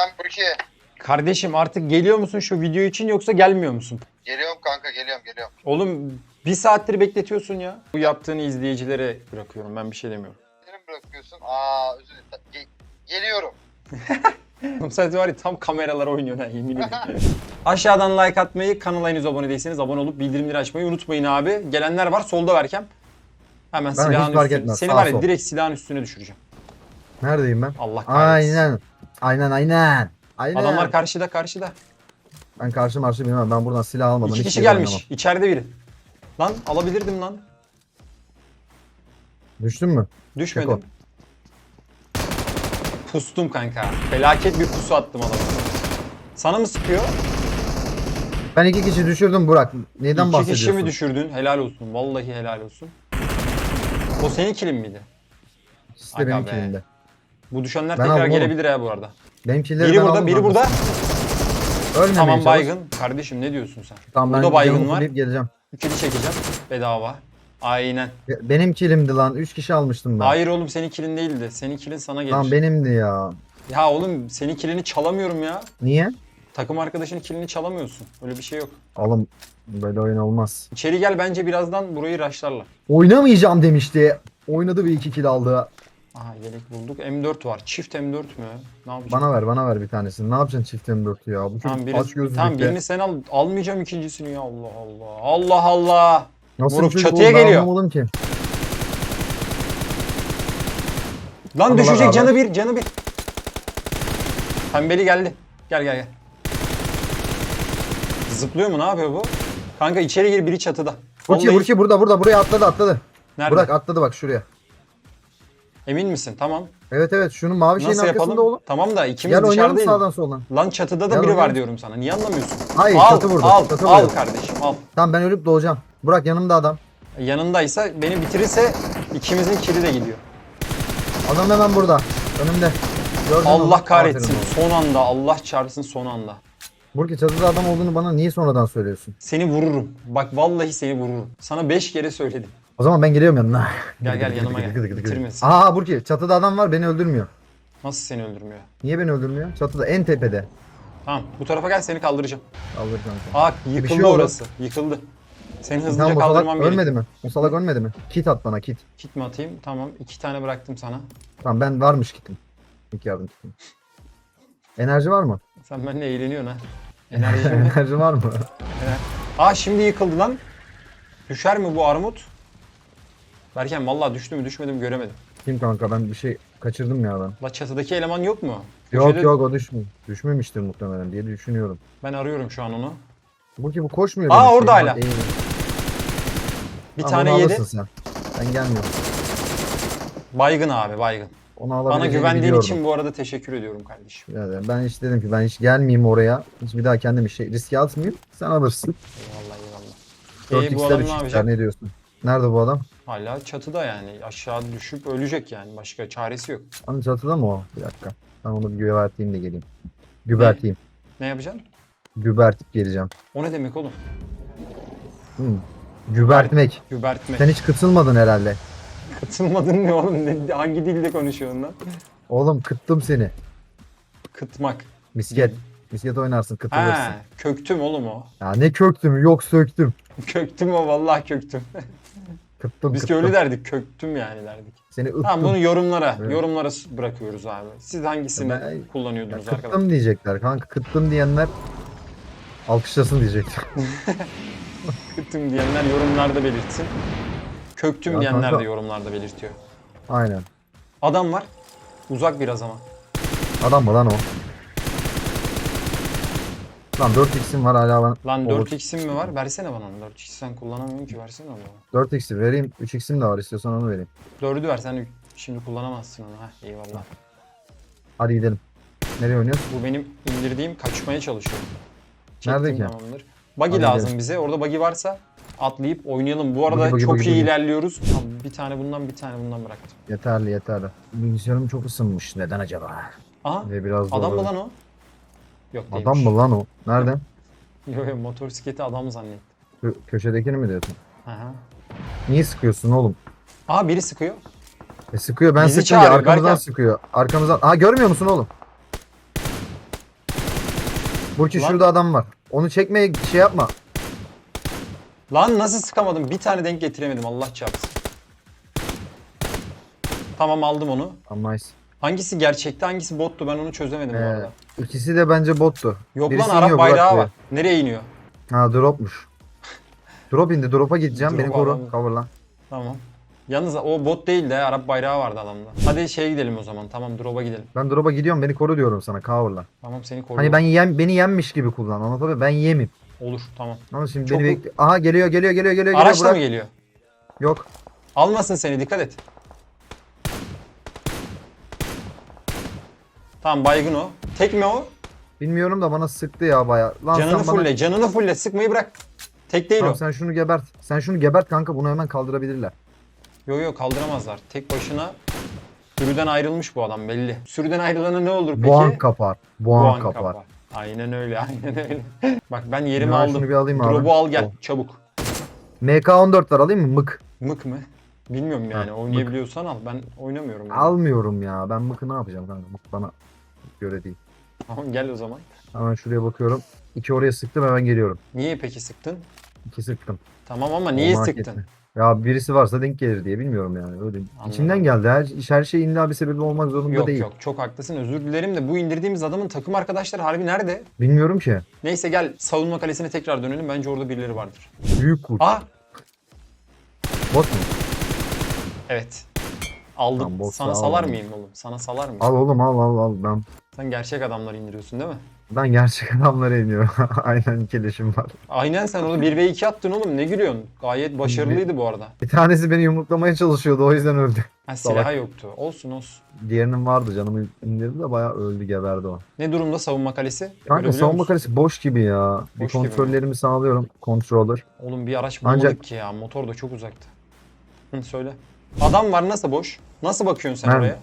Efendim Burki. Kardeşim artık geliyor musun şu video için yoksa gelmiyor musun? Geliyorum kanka geliyorum geliyorum. Oğlum bir saattir bekletiyorsun ya. Bu yaptığını izleyicilere bırakıyorum ben bir şey demiyorum. Seni mi bırakıyorsun? Aa özür dilerim. Ge- geliyorum. Oğlum Sen var ya tam kameralara oynuyorsun ha yemin ederim. Aşağıdan like atmayı, kanala henüz abone değilseniz abone olup bildirimleri açmayı unutmayın abi. Gelenler var solda verkem. Hemen Ben silahın fark üstüne. etmez, Seni sağ var ya sol. direkt silahın üstüne düşüreceğim. Neredeyim ben? Allah kahretsin. Aynen. Aynen aynen. Aynen. Adamlar karşıda karşıda. Ben karşı marşı bilmem. Ben buradan silah almadan İki kişi yere gelmiş. oynamam. İçeride biri. Lan alabilirdim lan. Düştün mü? Düşmedim. Çeko. Pustum kanka. Felaket bir pusu attım adama. Sana mı sıkıyor? Ben iki kişi düşürdüm Burak. Neyden İki bahsediyorsun? kişi mi düşürdün? Helal olsun. Vallahi helal olsun. O senin kilin miydi? İkisi de Aga benim be. kilimde. Bu düşenler Ben tekrar aldım oğlum. gelebilir ha bu arada. Benim killeri Biri ben burada, aldım biri kanka. burada. Ölmemeye Tamam çalış. baygın. Kardeşim ne diyorsun sen? Tamam ben Burada baygın canımı var. fullleyip geleceğim. İkili çekeceğim. Bedava. Aynen. Be- Benim kilimdi lan. Üç kişi almıştım ben. Hayır oğlum senin kilin değildi. Senin kilin sana gelir. Lan benimdi ya. Ya oğlum senin kilini çalamıyorum ya. Niye? Takım arkadaşının kilini çalamıyorsun. Öyle bir şey yok. Oğlum böyle oyun olmaz. İçeri gel bence birazdan burayı raşlarlar. Oynamayacağım demişti. Oynadı ve iki kill aldı. Aha yelek bulduk. M4 var. Çift M4 mü? Ne yapacağım? Bana ver bana ver bir tanesini. Ne yapacaksın çift M4'ü ya? Bu Tamam, çocuk biri, aç gözlülükle. tamam birini sen al. Almayacağım ikincisini ya Allah Allah. Allah Allah. Nasıl Moruk çatıya oğlum, ben geliyor. Anlamadım ki. Lan Allah düşecek Allah. canı bir canı bir. Pembeli geldi. Gel gel gel. Zıplıyor mu ne yapıyor bu? Kanka içeri gir biri çatıda. Burki Burki burada burada buraya atladı atladı. Nerede? Burak atladı bak şuraya. Emin misin? Tamam. Evet evet şunun mavi şeyin Nasıl arkasında yapalım? oğlum. Tamam da ikimiz Gel oynayalım dışarıdayız. sağdan soldan. Lan çatıda da Gel biri var oynayalım. diyorum sana. Niye anlamıyorsun? Hayır al, çatı vurdu. Al, çatı al vurdu. kardeşim al. Tamam ben ölüp doğacağım. Burak yanımda adam. Yanındaysa beni bitirirse ikimizin kili de gidiyor. Adam hemen burada. Önümde. Gördün mü? Allah kahretsin. Aferin oğlum. Son anda Allah çarpsın son anda. Burki çatıda adam olduğunu bana niye sonradan söylüyorsun? Seni vururum. Bak vallahi seni vururum. Sana 5 kere söyledim. O zaman ben geliyorum yanına. Gel gel yanıma gel. Bitirmesin. Aa Burki çatıda adam var beni öldürmüyor. Nasıl seni öldürmüyor? Niye beni öldürmüyor? Çatıda en tepede. Tamam bu tarafa gel seni kaldıracağım. Alır kanka. Aa yıkıldı şey oldu. orası. Yıkıldı. Seni hızlıca Tamam kaldırmam gerekiyor. ölmedi mi? O salak ölmedi mi? Kit at bana kit. Kit mi atayım? Tamam. iki tane bıraktım sana. Tamam ben varmış kitim. İlk yardım kitim. Enerji var mı? Sen benimle eğleniyorsun ha. Enerji? Enerji var mı? Aa şimdi yıkıldı lan. Düşer mi bu armut? Berken vallahi düştü mü düşmedi mi göremedim. Kim kanka ben bir şey kaçırdım ya ben. La çatıdaki eleman yok mu? Yok Köşede- yok o düşmüyor. Düşmemiştir muhtemelen diye düşünüyorum. Ben arıyorum şu an onu. Bu ki bu koşmuyor. Aa, benim orada hala. Bir Tamam, tane onu yedi. alırsın sen. Ben gelmiyorum. Baygın abi baygın. Onu Bana alabileceğini güvendiğin biliyordum. için bu arada teşekkür ediyorum kardeşim. Yani ben hiç dedim ki ben hiç gelmeyeyim oraya. Hiç bir daha kendimi şey riske atmayayım. Sen alırsın. Eyvallah eyvallah. 4 Ee, bu x'ler adam 3 ne yapacak? ne diyorsun? Nerede bu adam? Hala çatıda yani. Aşağı düşüp ölecek yani. Başka çaresi yok. Hani çatıda mı o? Bir dakika. Ben onu bir güberteyim de geleyim. Güberteyim. Ne yapacaksın? Gübertip geleceğim. O ne demek oğlum? Hmm. Gübertmek. Gübertmek. Sen hiç kıtılmadın herhalde. Katılmadın mı oğlum? Ne- hangi dilde konuşuyorsun lan? Oğlum kıttım seni. Kıtmak. Misket. Misket oynarsın kıtılırsın. Ha, köktüm oğlum o. Ya ne köktüm yok söktüm. Köktüm o vallahi köktüm. Kıttım Biz ki kıttım. öyle derdik. Köktüm yani derdik. Seni ıttım. Tamam bunu yorumlara, Evet. yorumlara bırakıyoruz abi. Siz hangisini Ben- kullanıyordunuz Ya arkadaşlar? kıttım diyecekler kanka. Kıttım diyenler alkışlasın diyecekler. Kıttım diyenler yorumlarda belirtsin. Köktüm Ya diyenler kanka- de yorumlarda belirtiyor. Aynen. Adam var. Uzak biraz ama. Adam mı lan o? Lan 4x'im var hala ben. Lan Olur. 4x'in mi var? Versene bana. 4x sen kullanamıyorsun ki. Versene bana. 4x'i vereyim. 3x'im de var istiyorsan onu vereyim. 4'ü ver. Sen şimdi kullanamazsın onu. Heh, eyvallah. Hadi gidelim. Nereye oynuyoruz? Bu benim indirdiğim kaçmaya çalışıyor. Nerede Çektim ki? Tamamdır. Buggy Hadi lazım gidelim. bize. Orada buggy varsa atlayıp oynayalım. Bu arada Buggy, buggy, çok buggy, iyi buggy. ilerliyoruz. Tamam, bir tane bundan bir tane bundan bıraktım. Yeterli yeterli. Bilgisayarım çok ısınmış. Neden acaba? Aha Ve biraz adam mı lan o? Yok değilmiş. Adam mı lan o? Nerede? Yok yok motosikleti adam zannettim. Kö- köşedekini mi diyorsun? Aha. Niye sıkıyorsun oğlum? Aa biri sıkıyor. E sıkıyor ben Bizi çağırıyor, arkamızdan Berkan. sıkıyor. Arkamızdan. Aa görmüyor musun oğlum? Burki Lan. şurada adam var. Onu çekmeye şey yapma. Lan nasıl sıkamadım? Bir tane denk getiremedim Allah çarpsın. Tamam aldım onu. Tamam nice. Hangisi gerçekti hangisi bottu ben onu çözemedim bu Ee, arada. İkisi de bence bottu. Yok birisi lan Arap iniyor, bayrağı var. Nereye iniyor? Ha dropmuş. Drop indi. Drop'a gideceğim. Beni Drop koru. alalım. Coverla. Tamam. Yalnız o bot değil de Arap bayrağı vardı adamda. Hadi şeye gidelim o zaman. Tamam drop'a gidelim. Ben drop'a gidiyorum. Beni koru diyorum sana. Coverla. Tamam seni koruyorum. Hani ben yem, beni yenmiş gibi kullan. Anladın mı? Ben yemeyim. Olur tamam. Ama şimdi Çok beni bekle. Aha geliyor geliyor geliyor geliyor. geliyor. Araçla Burak. mı geliyor? Yok. Almasın seni dikkat et. Tamam baygın o. Tek mi o? Bilmiyorum da bana sıktı ya baya. Lan Canını sen bana... fulle, canını fulle. Sıkmayı bırak. Tek değil Tamam o. sen şunu gebert. Sen şunu gebert kanka. Bunu hemen kaldırabilirler. Yo yo kaldıramazlar. Tek başına sürüden ayrılmış bu adam belli. Sürüden ayrılana ne olur peki? Boğan kapar. Boğan, Boğan kapar. kapar. Aynen öyle, aynen öyle. Bak ben yerimi Ben aldım. bir alayım. Drop'u al gel Oh. çabuk. MK14 var alayım mı? Mık. Mık mı? Bilmiyorum yani. Ha, Oynayabiliyorsan al. Ben oynamıyorum. Yani. Almıyorum ya. Ben mıkı ne yapacağım kanka? Mık bana göre değil. Tamam gel o zaman. Hemen şuraya bakıyorum. İki oraya sıktım hemen geliyorum. Niye peki sıktın? İki sıktım. Tamam ama niye Olmak sıktın? Ya birisi varsa denk gelir diye bilmiyorum yani. Öyle içimden geldi. Her, her şey illa bir sebebi olmak zorunda Yok değil. yok çok haklısın özür dilerim de bu indirdiğimiz adamın takım arkadaşları harbi nerede? Bilmiyorum ki. Neyse gel savunma kalesine tekrar dönelim bence orada birileri vardır. Büyük kurt. Aa Bot mu? evet. Aldım. Tamam, botu Sana al salar oğlum. mıyım oğlum? Sana salar mıyım? Al oğlum al al al. Ben, Sen gerçek adamları indiriyorsun değil mi? ben gerçek adamlara iniyorum. Aynen keleşim var. Aynen sen onu 1v2 attın oğlum ne gülüyorsun? Gayet başarılıydı bu arada. Bir tanesi beni yumruklamaya çalışıyordu o yüzden öldü. Ha Salak. silahı yoktu. Olsun olsun. Diğerinin vardı canımı indirdi de bayağı öldü geberdi o. Ne durumda savunma kalesi? Kanka Görebiliyor savunma musun? kalesi boş gibi ya. bir Boş gibi mi? kontrollerimi sağlıyorum. Controller. Oğlum bir araç bulamadık Ancak- ki ya. Motor da çok uzaktı. Hı, söyle. Adam var nasıl boş? Nasıl bakıyorsun sen Nerede? oraya?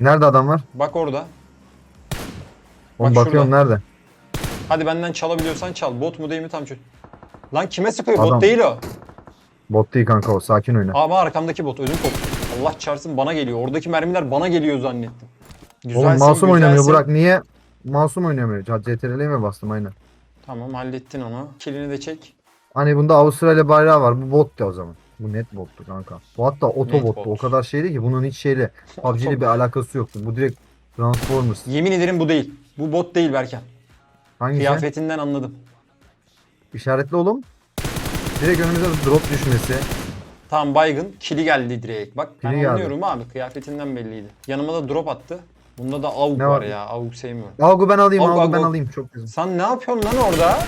Nerede adam var? Bak orada. Oğlum Bak bakıyorum nerede? Hadi benden çalabiliyorsan çal. Bot mu değil mi tam çöz. Lan kime sıkıyor? Adam. Bot değil o. Bot değil kanka o. Sakin oyna. Ama arkamdaki bot ödüm koptu. Allah çarpsın bana geliyor. Oradaki mermiler bana geliyor zannettim. Oğlum masum oynamıyor Burak. Niye? Masum oynamıyor. CTRL'ye mi bastım aynen. Tamam hallettin onu. Kilini de çek. Hani bunda Avustralya bayrağı var. Bu bot da o zaman. Bu net bottu kanka. Bu hatta otobottu. bot. O kadar şeydi ki bunun hiç şeyle PUBG ile bir alakası yoktu. Bu direkt Transformers. Yemin ederim bu değil. Bu bot değil Berken. Hangisi? Kıyafetinden anladım. İşaretli oğlum. Direkt önümüze drop düşmesi. Tamam baygın. Kili geldi direkt. Bak ben Kili geldi. anlıyorum abi. Kıyafetinden belliydi. Yanıma da drop attı. Bunda da AUG Ne var var? ya. AUG sevmiyorum. Algu ben alayım, algu ben alayım. Çok güzel. Sen ne yapıyorsun lan orada?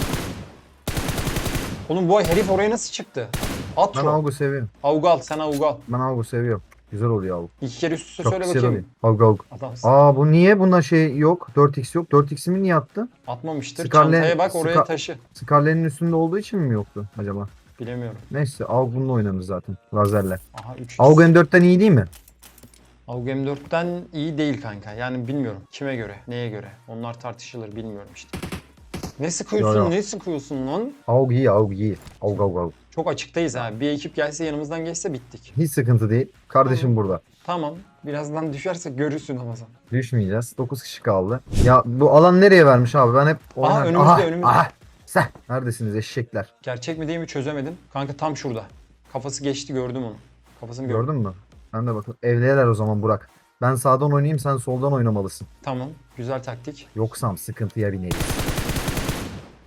Oğlum bu herif oraya nasıl çıktı? At Ben şu. algu seviyorum. AUG al. Sen AUG al. Ben algu seviyorum. Güzel oluyor algu. İki kere üst üste Çok söyle güzel bakayım. oluyor. Adamsın. Aa bu niye bunda şey yok? 4x yok. 4x'imi niye attı? Atmamıştır. Scarlet- Çantaya bak oraya Scar- taşı. Scarlet'in üstünde olduğu için mi yoktu acaba? Bilemiyorum. Neyse AUG bununla oynanır zaten. Lazerle. Aha 3 AUG M4'ten iyi değil mi? AUG M4'ten iyi değil kanka. Yani bilmiyorum. Kime göre, neye göre. Onlar tartışılır bilmiyorum işte. Ne sıkıyorsun, Yo, yo. ne sıkıyorsun lan? AUG iyi, AUG iyi. AUG AUG. Çok açıktayız ha. Bir ekip gelse yanımızdan geçse bittik. Hiç sıkıntı değil. Kardeşim burada. Tamam. Birazdan düşersek görürsün ama sen. Düşmeyeceğiz. 9 kişi kaldı. Ya bu alan nereye vermiş abi? Ben hep Aha, oynar- önümüzde, önümüzde. Aha. Sen neredesiniz eşekler? Gerçek mi değil mi çözemedim. Kanka tam şurada. Kafası geçti gördüm onu. Kafasını gördüm. Gördün mü? Ben de bakın. Evliyeler o zaman Burak. Ben sağdan oynayayım sen soldan oynamalısın. Tamam. Güzel taktik. Yoksam sıkıntıya bineyiz.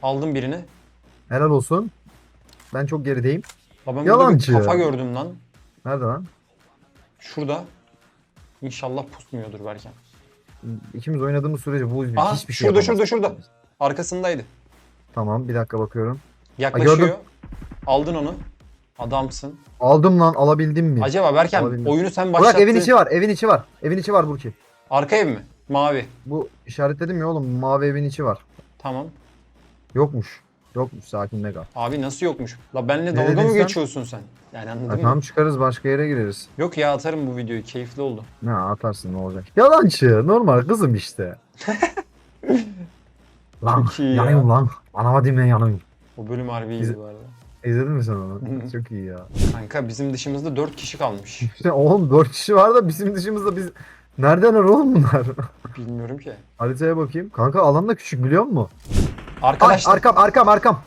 Aldım birini. Helal olsun. Ben çok gerideyim. La ben Yalancı. burada bir kafa gördüm lan. Nerede lan? Şurada. İnşallah pusmuyordur belki. İkimiz oynadığımız sürece bu Aha, hiçbir şey şurada, yapamaz. şurada, şurada. Arkasındaydı. Tamam bir dakika bakıyorum. Yaklaşıyor. gördüm. Aldın onu. Adamsın. Aldım lan alabildim mi? Acaba Berken Olabildim. oyunu sen başlattın. Burak evin içi var. Evin içi var. Evin içi var Burki. Arka ev mi? Mavi. Bu işaretledim ya oğlum. Mavi evin içi var. Tamam. Yokmuş. Yokmuş sakin kal. Abi nasıl yokmuş? La benle Ne dalga dedin mı sen? geçiyorsun sen? Yani anladın Ha, mı? tamam çıkarız başka yere gireriz. Yok ya atarım bu videoyu. Keyifli oldu. Ne atarsın ne olacak? Yalancı. Normal kızım işte. lan Çok iyi ya. yanıyorum lan. Anama dinle yanıyorum. O bölüm harbi iyiydi Biz- bu arada. İzledin mi sen onu? Hı. Çok iyi ya. Kanka bizim dışımızda 4 kişi kalmış. İşte oğlum 4 kişi var da bizim dışımızda biz... Nereden var oğlum bunlar? Bilmiyorum ki. Haritaya bakayım. Kanka alan da küçük biliyor musun? Ay, Arkadaşlar arkam arkam arkam.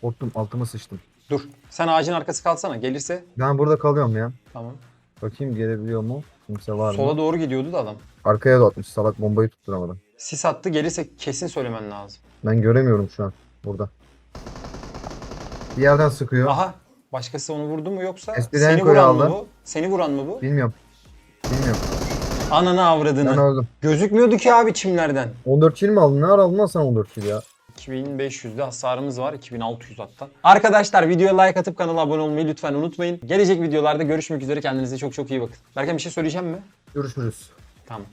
Korktum altıma sıçtım. dur. Sen ağacın arkası kalsana. Gelirse Ben burada kalıyorum ya. tamam. Bakayım gelebiliyor mu? Kimse var mı? Sola doğru gidiyordu da adam. Arkaya da atmış salak bombayı tutturamadım. Sis attı. Gelirse kesin söylemen lazım. Ben göremiyorum şu an burada. Bir yerden sıkıyor. Aha. Başkası onu vurdu mu yoksa Eskiden seni vuran mı aldı. bu? Seni vuran mı bu? Bilmiyorum. Bilmiyorum. Ananı Ben avradını. öldüm. Gözükmüyordu ki abi çimlerden. 14 kill mi aldın? Ne ara aldın lan sen 14 kill ya? 2500'de hasarımız var. 2600 hatta. Arkadaşlar videoya like atıp kanala abone olmayı lütfen unutmayın. Gelecek videolarda görüşmek üzere. Kendinize çok çok iyi bakın. Berken bir şey söyleyeceğim mi? Görüşürüz. Tamam.